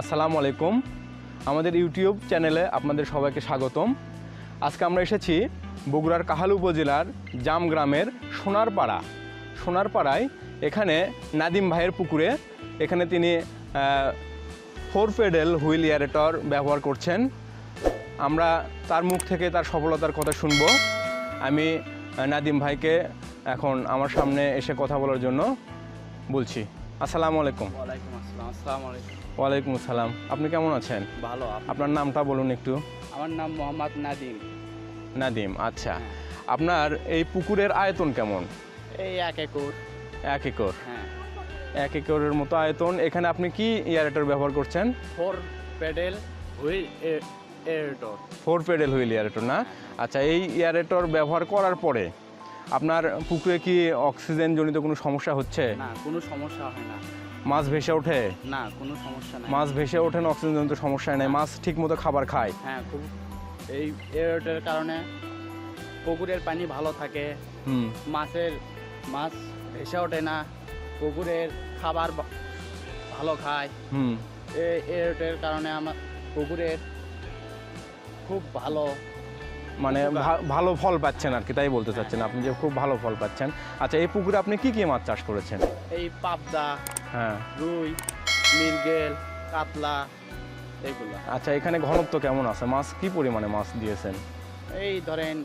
আসসালামু আলাইকুম। আমাদের ইউটিউব চ্যানেলে আপনাদের সবাইকে স্বাগতম। আজকে আমরা এসেছি বগুড়ার কাহালু উপজেলার জাম গ্রামের সোনারপাড়া। সোনারপাড়ায় এখানে নাদিম ভাইয়ের পুকুরে এখানে তিনি ফোর পেডেল হুইল ইয়ারেটর ব্যবহার করছেন। আমরা তার মুখ থেকে তার সফলতার কথা শুনব। আমি নাদিম ভাইকে এখন আমার সামনে এসে কথা বলার জন্য বলছি। আসসালামু আলাইকুম। ওয়ালাইকুম আসসালাম আসসালামু আলাইকুম। ওয়ালাইকুম আসসালাম। আপনি কেমন আছেন? ভালো আপনার নামটা বলুন একটু। আমার নাম মোহাম্মদ নাদিম। নাদিম আচ্ছা। আপনার এই পুকুরের আয়তন কেমন? এই এক একর। এক একর। হ্যাঁ। এক একরের মতো আয়তন। এখানে আপনি কি ইয়ারেটর ব্যবহার করছেন? Four paddle wheel aerator four paddle wheel aerator না? আচ্ছা এই ইয়ারেটর ব্যবহার করার পরে আপনার পুকুরে কি অক্সিজেন জনিত কোনো সমস্যা হচ্ছে? না কোনো সমস্যা হয় না। মাছ ভেসে ওঠে? না কোনো সমস্যা নাই। মাছ ভেসে ওঠে না অক্সিজেন জনিত সমস্যা নেই। মাছ ঠিকমতো খাবার খায়? হ্যাঁ খুব এই এরটের কারণে পুকুরের পানি ভালো থাকে। হুম। মাছের মাছ ভেসে ওঠে না। পুকুরের খাবার ভালো খায়। হুম। এই এরটের কারণে আমার পুকুরের খুব ভালো মানে ভালো ফল পাচ্ছেন আর কি তাই বলতে চাচ্ছেন আপনি যে খুব ভালো ফল পাচ্ছেন। আচ্ছা এই পুকুরে আপনি কি কি মাছ চাষ করেছেন? এই পাবদা হ্যাঁ। রুই মিরগেল কাতলা এইগুলা আচ্ছা এখানে ঘনত্ব কেমন আছে? মাছ কি পরিমাণে মাছ দিয়েছেন? এই ধরেন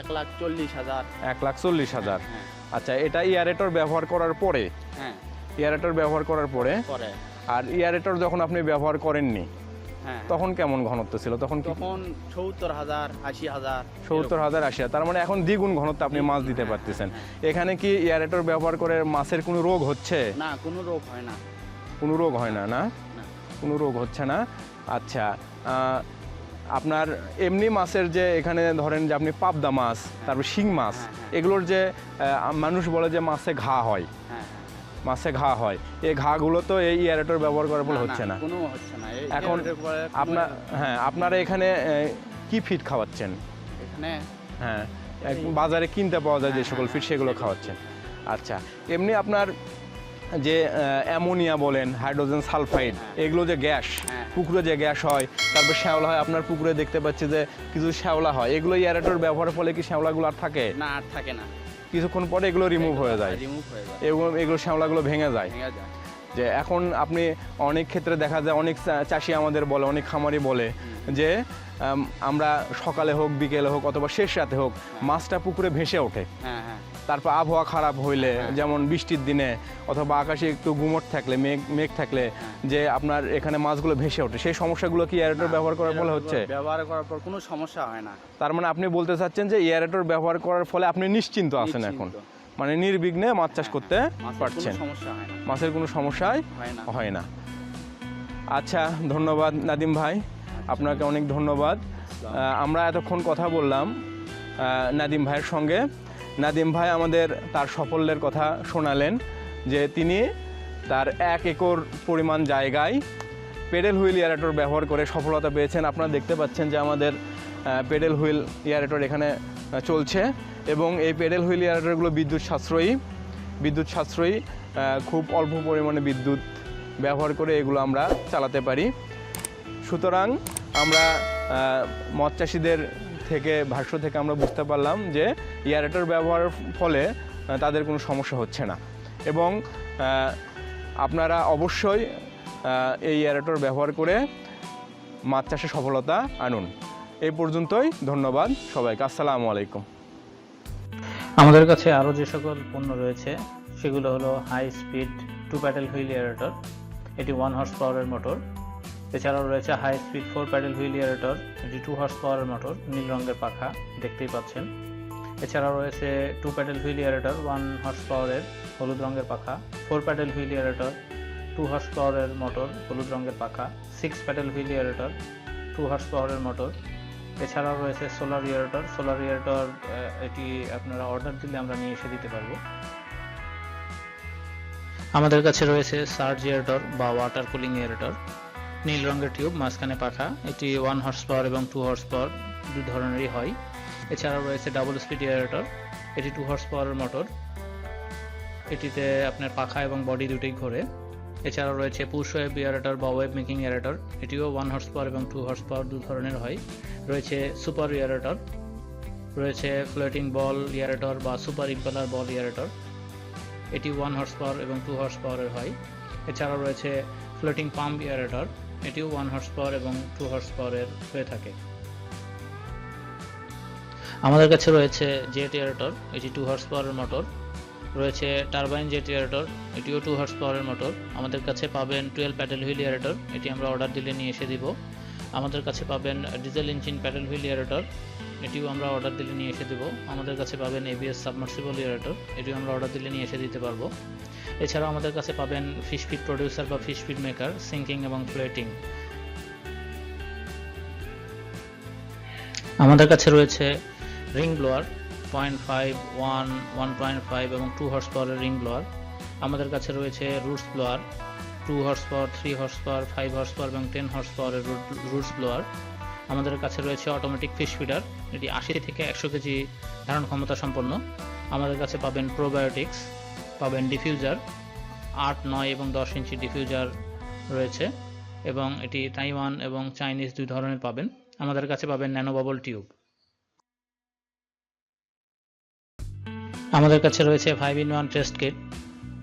এক লাখ চল্লিশ হাজার। এক লাখ চল্লিশ হাজার। হ্যাঁ। আচ্ছা এটা ইয়ারেটর ব্যবহার করার পরে? হ্যাঁ। ইয়ারেটর ব্যবহার করার পরে? আর ইয়ারেটর যখন আপনি ব্যবহার করেননি হ্যাঁ তখন কেমন ঘনত্ব ছিল? তখন তখন সত্তর হাজার আশি হাজার সত্তর হাজার আশি। তার মানে এখন দ্বিগুণ ঘনত্ব আপনি মাছ দিতে পারতেছেন। এখানে কি ইয়ারেটর ব্যবহার করে মাছের কোনো রোগ হচ্ছে? না কোনো রোগ হয় না। কোনো রোগ হয় না না? কোনো রোগ হচ্ছে না? আচ্ছা আপনার এমনি মাছের যে এখানে ধরেন যে আপনি পাবদা মাছ তারপর শিং মাছ হ্যাঁ, হ্যাঁ। এগুলোর যে মানুষ বলে যে মাছে ঘা হয় হ্যাঁ। মাছে ঘা হয়। এই ঘাগুলো তো এই ইয়ারেটর ব্যবহার করার ফলে হচ্ছে না। কোনো হচ্ছে না। এখন আপনার হ্যাঁ আপনারা এখানে কি ফিড খাওয়াচ্ছেন? এখানে? হ্যাঁ বাজারে কিনতে পাওয়া যায় যে হ্যাঁ, সকল হ্যাঁ, ফিড সেগুলো খাওয়াচ্ছেন। আচ্ছা এমনি আপনার যে অ্যামোনিয়া বলেন হাইড্রোজেন সালফাইড এগুলো যে গ্যাস হ্যাঁ। পুকুরে যে গ্যাস হয় তারপর শ্যাওলা হয় আপনার পুকুরে দেখতে পাচ্ছি যে কিছু শ্যাওলা হয় এগুলো ইয়ারেটর ব্যবহারের ফলে কি শ্যাওলাগুলো আর থাকে? না আর থাকে না। কিছুক্ষণ পরে এগুলো রিমুভ হয়ে যায়। রিমুভ হয়ে যায়। এগুলো এগুলো শ্যাওলাগুলো ভেঙে যায়। ভেঙে যায়। যে এখন আপনি অনেক ক্ষেত্রে দেখা যায় অনেক চাষি আমাদের বলে অনেক খামারি বলে যে আমরা সকালে হোক বিকেলে হোক অথবা শেষ রাতে হোক মাছটা পুকুরে ভেসে ওঠে। হ্যাঁ হ্যাঁ। তারপর আবহাওয়া খারাপ হইলে যেমন বৃষ্টির দিনে অথবা আকাশে একটু গুমট থাকলে মেঘ মেঘ থাকলে যে আপনার এখানে মাছগুলো ভেসে ওঠে সেই সমস্যাগুলো কি এয়ারেটর ব্যবহার করার ফলে হচ্ছে? ব্যবহার করার পর কোনো সমস্যা হয় না। তার মানে আপনি বলতে চাচ্ছেন যে এয়ারেটর ব্যবহার করার ফলে আপনি নিশ্চিন্ত আছেন এখন? হ্যাঁ, মানে নির্বিঘ্নে মাছ চাষ করতে পারছেন। হয় মাছের কোনো সমস্যাই হয় না। আচ্ছা ধন্যবাদ নাদিম ভাই। আপনাকে অনেক ধন্যবাদ। আমরা এতক্ষণ কথা বললাম নাদিম ভাইয়ের সঙ্গে। নাদিম ভাই আমাদের তার সাফল্যের কথা শোনালেন যে তিনি তার এক একর পরিমাণ জায়গায় পেডেল হুইল ইয়ারেটর ব্যবহার করে সফলতা পেয়েছেন। আপনারা দেখতে পাচ্ছেন যে আমাদের পেডেল হুইল ইয়ারেটর এখানে চলছে এবং এই পেডেল হুইল ইয়ারেটরগুলো বিদ্যুৎ সাশ্রয়ী। বিদ্যুৎ সাশ্রয়ী খুব অল্প পরিমাণে বিদ্যুৎ ব্যবহার করে এগুলো আমরা চালাতে পারি। সুতরাং আমরা আহ, মৎ চাষিদের থেকে, ভাষ্য থেকে আমরা বুঝতে পারলাম যে ইয়ারেটর ব্যবহারের ফলে তাদের কোনো সমস্যা হচ্ছে না। এবং আপনারা অবশ্যই এই ইয়ারেটর ব্যবহার করে মাছ চাষে সফলতা আনুন। এই পর্যন্তই, ধন্যবাদ সবাইকে। আসসালামু আলাইকুম। আমাদের কাছে আরও যে সকল পণ্য রয়েছে, সেগুলো হলো high speed two paddle wheel aerator এটি ওয়ান হর্স পাওয়ারের মোটর এছাড়াও রয়েছে high speed four paddle wheel aerator এটি টু হর্স পাওয়ারের মোটর নীল রঙের পাখা, দেখতেই পাচ্ছেন। এছাড়াও রয়েছে two paddle wheel aerator one horse পাওয়ারের হলুদ রঙের পাখা four paddle wheel aerator two horse পাওয়ারের মোটর হলুদ রঙের পাখা six paddle wheel aerator two horse পাওয়ারের মোটর এছাড়াও রয়েছে সোলার ইয়ারেটর সোলার ইয়ারেটর এটি আপনারা অর্ডার দিলে আমরা নিয়ে এসে দিতে পারব। আমাদের কাছে রয়েছে সার্জ ইয়ারেটর বা ওয়াটার কুলিং ইয়ারেটর নীল রঙের টিউব, মাঝখানে পাখা। এটি ওয়ান হর্স পাওয়ার এবং টু হর্স পাওয়ার দু ধরনেরই হয়। এছাড়াও রয়েছে ডাবল স্পিড ইয়ারেটর এটি টু হর্স পাওয়ারের মোটর এটিতে আপনার পাখা এবং বডি দুটোই ঘোরে। এছাড়াও রয়েছে পুশ ওয়েব এয়ারেটর বা ওয়েব মেকিং এয়ারেটর এটিও ওয়ান হর্স পাওয়ার এবং টু হর্স পাওয়ার দু ধরনের হয়। রয়েছে সুপার এয়ারেটর রয়েছে ফ্লোটিং বল ইয়ারেটর বা সুপার ইম্পেলার বল ইয়ারেটর এটি ওয়ান হর্স পাওয়ার এবং টু হর্স পাওয়ারের হয়। এছাড়াও রয়েছে ফ্লোটিং পাম্প ইয়ারেটর এটিও ওয়ান হর্স পাওয়ার এবং টু হর্স পাওয়ারের হয়ে থাকে। আমাদের কাছে রয়েছে জেট এয়ারটর এটি টু হর্স পাওয়ারের মোটর রয়েছে টারবাইন জেট এয়ারটর এটিও টু হর্স পাওয়ারের মোটর আমাদের কাছে পাবেন টুয়েলভ প্যাডেল হুইল এয়ারটর এটি আমরা অর্ডার দিলে নিয়ে এসে দিব। আমাদের কাছে পাবেন diesel engine paddle wheel aerator. এটিও আমরা অর্ডার দিলে নিয়ে এসে দেবো। আমাদের কাছে পাবেন এবিএস সাবমার্সিবল এয়ারেটর। এটিও আমরা অর্ডার দিলে নিয়ে এসে দিতে পারব। এছাড়াও আমাদের কাছে পাবেন ফিশ ফিড প্রডিউসার বা ফিশ ফিড মেকার সিঙ্কিং এবং ফ্লোটিং আমাদের কাছে রয়েছে ring blower point five one one point five এবং টু হর্স পাওয়ারের রিং ব্লোয়ার আমাদের কাছে রয়েছে roots blower two horse power three horse power five horse power এবং টেন হর্স পাওয়ারের রুটস ব্লোয়ার আমাদের কাছে রয়েছে অটোমেটিক ফিশ ফিডার এটি আশি থেকে একশো কেজি ধারণ ক্ষমতা সম্পন্ন। আমাদের কাছে পাবেন প্রোবায়োটিক্স পাবেন ডিফিউজার আট, নয় এবং দশ ইঞ্চি ডিফিউজার রয়েছে। এবং এটি তাইওয়ান এবং চাইনিজ দুই ধরনের পাবেন। আমাদের কাছে পাবেন ন্যানো বাবল টিউব আমাদের কাছে রয়েছে five in one test kit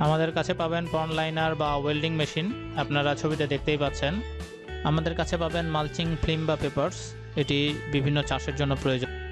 আমাদের কাছে পাবেন পন লাইনার বা ওয়েল্ডিং মেশিন। আপনারা ছবিতে দেখতেই পাচ্ছেন। আমাদের কাছে পাবেন মালচিং ফিল্ম বা পেপারস। এটি বিভিন্ন চাষের জন্য প্রয়োজন।